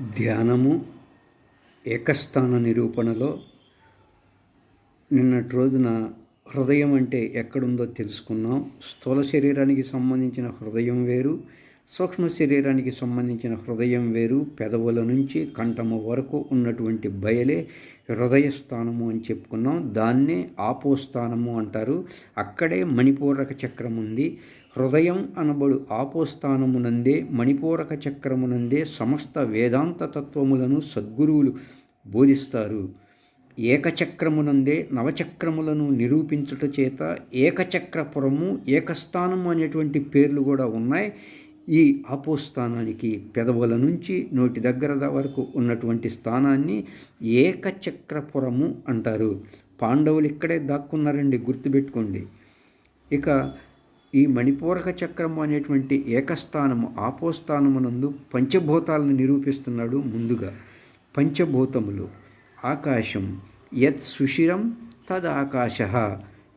ధ్యానము ఏకస్థాన నిరూపణలో నిన్నటి రోజున హృదయం అంటే ఎక్కడుందో తెలుసుకున్నాం. స్థూల శరీరానికి సంబంధించిన హృదయం వేరు సూక్ష్మ శరీరానికి సంబంధించిన హృదయం వేరు పెదవుల నుంచి కంఠము వరకు ఉన్నటువంటి బయలే హృదయ స్థానము అని చెప్పుకున్నాం. దాన్నే ఆపోస్థానము అంటారు. అక్కడే మణిపూరక చక్రం ఉంది. హృదయం అనబడు ఆపోస్థానమునందే మణిపూరక చక్రమునందే సమస్త వేదాంత తత్వములను సద్గురువులు బోధిస్తారు. ఏకచక్రమునందే నవచక్రములను నిరూపించుట చేత ఏకచక్రపురము ఏకస్థానము అనేటువంటి పేర్లు కూడా ఉన్నాయి. ఈ ఆపోస్థానానికి పెదవుల నుంచి నోటి దగ్గర వరకు ఉన్నటువంటి స్థానాన్ని ఏకచక్రపురము అంటారు. పాండవులు ఇక్కడే దాక్కున్నారండి గుర్తుపెట్టుకోండి. ఇక ఈ మణిపూరక చక్రము అనేటువంటి ఏకస్థానము ఆపోస్థానమునందు పంచభూతాలను నిరూపిస్తున్నాడు ముందుగా. పంచభూతములు ఆకాశం యత్ సుషిరం తద్ ఆకాశ.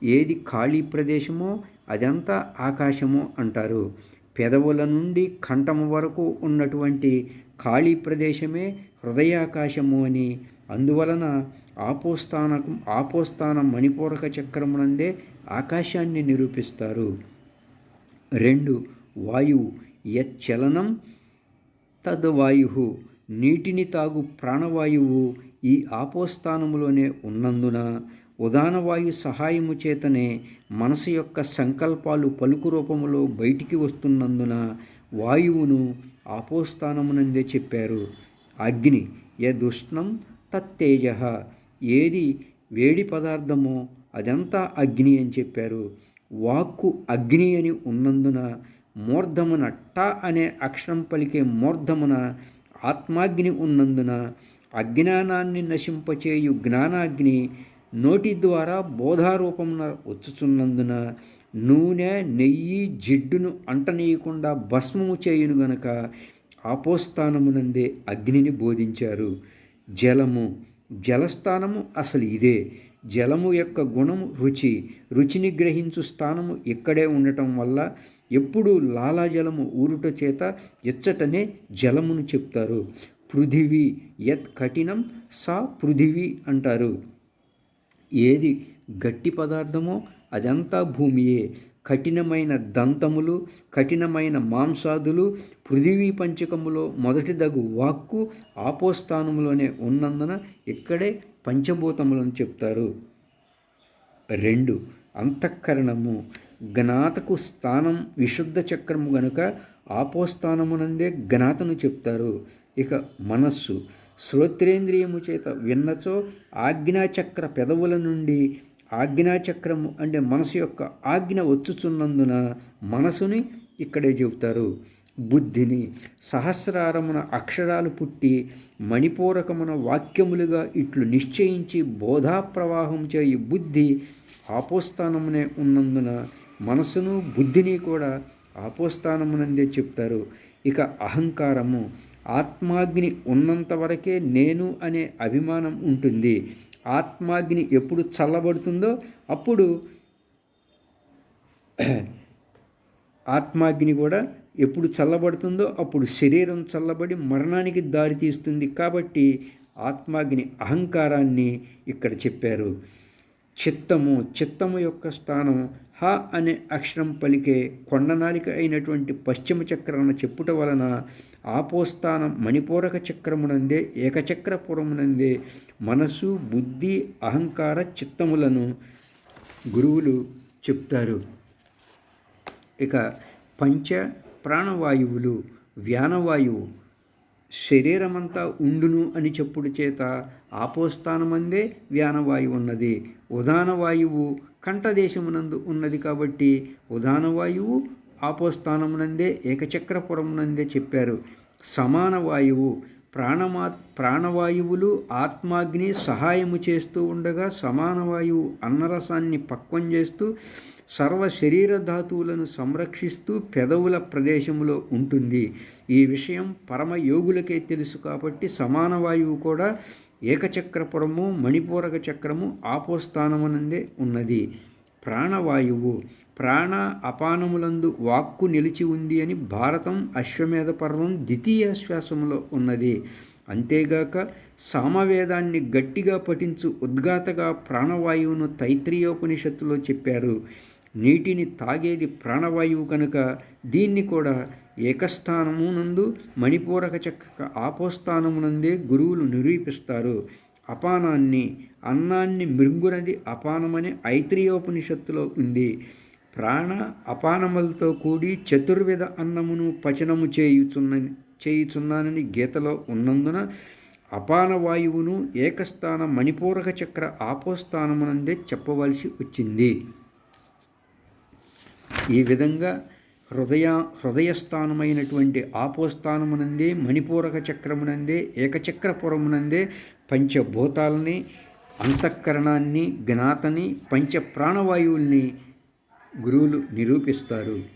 ఏది ఖాళీ ప్రదేశమో అదంతా ఆకాశము అంటారు. పెదవుల నుండి కంఠము వరకు ఉన్నటువంటి ఖాళీ ప్రదేశమే హృదయాకాశము అని. అందువలన ఆపోస్థానకు ఆపోస్థాన మణిపూరక చక్రమునందే ఆకాశాన్ని నిరూపిస్తారు. రెండు వాయువు యచ్చలనం తద్వాయు నీటిని తాగు ప్రాణవాయువు ఈ ఆపోస్థానములోనే ఉన్నందున ఉదానవాయు సహాయము చేతనే మనసు యొక్క సంకల్పాలు పలుకు రూపములో బయటికి వస్తున్నందున వాయువును ఆపోస్థానమునందే చెప్పారు. అగ్ని యదుష్ణం తత్తేజ. ఏది వేడి పదార్థమో అదంతా అగ్ని అని చెప్పారు. వాక్కు అగ్ని అని ఉన్నందున మూర్ధమున ట అనే అక్షరం పలికే మూర్ధమున ఆత్మాగ్ని ఉన్నందున అజ్ఞానాన్ని నశింపచేయు జ్ఞానాగ్ని నోటి ద్వారా బోధారూపమున వచ్చుచున్నందున నూనె నెయ్యి జిడ్డును అంటనీయకుండా భస్మము చేయును గనక ఆపోస్థానమునందే అగ్నిని బోధించారు. జలము జలస్థానము అసలు ఇదే. జలము యొక్క గుణము రుచి రుచిని గ్రహించు స్థానము ఇక్కడే ఉండటం వల్ల ఎప్పుడూ లాలాజలము ఊరుట చేత ఇచ్చటనే జలమును చెప్తారు. పృథివీ యత్ కఠినం సా పృథివీ అంటారు. ఏది గట్టి పదార్థమో అదంతా భూమియే. కఠినమైన దంతములు కఠినమైన మాంసాదులు పృథివీ పంచకములో మొదటి దగు వాక్కు ఆపోస్థానములోనే ఉన్నందున ఇక్కడే పంచభూతములను చెప్తారు. రెండు అంతఃకరణము. జ్ఞాతకు స్థానం విశుద్ధ చక్రము గనుక ఆపోస్థానమునందే జ్ఞాతను చెప్తారు. ఇక మనస్సు. శ్రోత్రేంద్రియము చేత విన్నచో ఆజ్ఞాచక్ర పెదవుల నుండి ఆజ్ఞాచక్రము అంటే మనసు యొక్క ఆజ్ఞ వచ్చుచున్నందున మనసుని ఇక్కడే చెబుతారు. బుద్ధిని సహస్రారమున అక్షరాలు పుట్టి మణిపూరకమున వాక్యములుగా ఇట్లు నిశ్చయించి బోధా ప్రవాహం చేయి బుద్ధి ఆపోస్థానమునే ఉన్నందున మనసును బుద్ధిని కూడా ఆపోస్థానమునందే చెప్తారు. ఇక అహంకారము ఆత్మాగ్ని ఉన్నంత వరకే నేను అనే అభిమానం ఉంటుంది. ఆత్మాగ్ని ఎప్పుడు చల్లబడుతుందో అప్పుడు ఆత్మాగ్ని కూడా ఎప్పుడు చల్లబడుతుందో అప్పుడు శరీరం చల్లబడి మరణానికి దారి తీస్తుంది కాబట్టి ఆత్మాగ్ని అహంకారాన్ని ఇక్కడ చెప్పారు. చిత్తము చిత్తము యొక్క స్థానం హ అనే అక్షరం పలికే కొండనాలిక అయినటువంటి పశ్చిమ చక్రాన చెప్పుట వలన ఆపోస్థానం మణిపూరక చక్రమునందే ఏకచక్రపురమునందే మనసు బుద్ధి అహంకార చిత్తములను గురువులు చెప్తారు. ఇక పంచ ప్రాణవాయువులు వ్యానవాయువు శరీరమంతా ఉండును అని చెప్పుడు చేత ఆపోస్థానమందే వ్యానవాయువు ఉన్నది. ఉదానవాయువు కంఠదేశమునందు ఉన్నది కాబట్టి ఉదానవాయువు ఆపోస్థానమునందే ఏకచక్రపురమునందే చెప్పారు. సమాన వాయువు ప్రాణమా ప్రాణవాయువులు ఆత్మాగ్ని సహాయము చేస్తూ ఉండగా సమానవాయువు అన్నరసాన్ని పక్వం చేస్తూ సర్వ శరీర ధాతువులను సంరక్షిస్తూ పెదవుల ప్రదేశంలో ఉంటుంది. ఈ విషయం పరమ యోగులకే తెలుసు కాబట్టి సమాన వాయువు కూడా ఏకచక్రపురము మణిపూరక చక్రము ఆపోస్థానమునందే ఉన్నది. ప్రాణవాయువు ప్రాణ అపానములందు వాక్కు నిలిచి ఉంది అని భారతం అశ్వమేధ పర్వం ద్వితీయ శ్వాసములో ఉన్నది. అంతేగాక సామవేదాన్ని గట్టిగా పఠించు ఉద్గాతగా ప్రాణవాయువును తైత్రీయోపనిషత్తులో చెప్పారు. నీటిని తాగేది ప్రాణవాయువు కనుక దీన్ని కూడా ఏకస్థానమునందు మణిపూరక చక్ర ఆపోస్థానమునందే గురువులు నిరూపిస్తారు. అపానాన్ని అన్నాన్ని మృంగునది అపానమని ఐత్రియోపనిషత్తులో ఉంది. ప్రాణ అపానములతో కూడి చతుర్విధ అన్నమును పచనము చేయుచున్న చేయుచున్నానని గీతలో ఉన్నందున అపాన వాయువును ఏకస్థాన మణిపూరక చక్ర ఆపోస్థానమునందే చెప్పవలసి వచ్చింది. ఈ విధంగా హృదయ హృదయస్థానమైనటువంటి ఆపోస్థానమునందే మణిపూరక చక్రమునందే ఏకచక్రపురమునందే పంచభూతాలని అంతఃకరణాన్ని జ్ఞాతని పంచ ప్రాణవాయువుల్ని గురువులు నిరూపిస్తారు.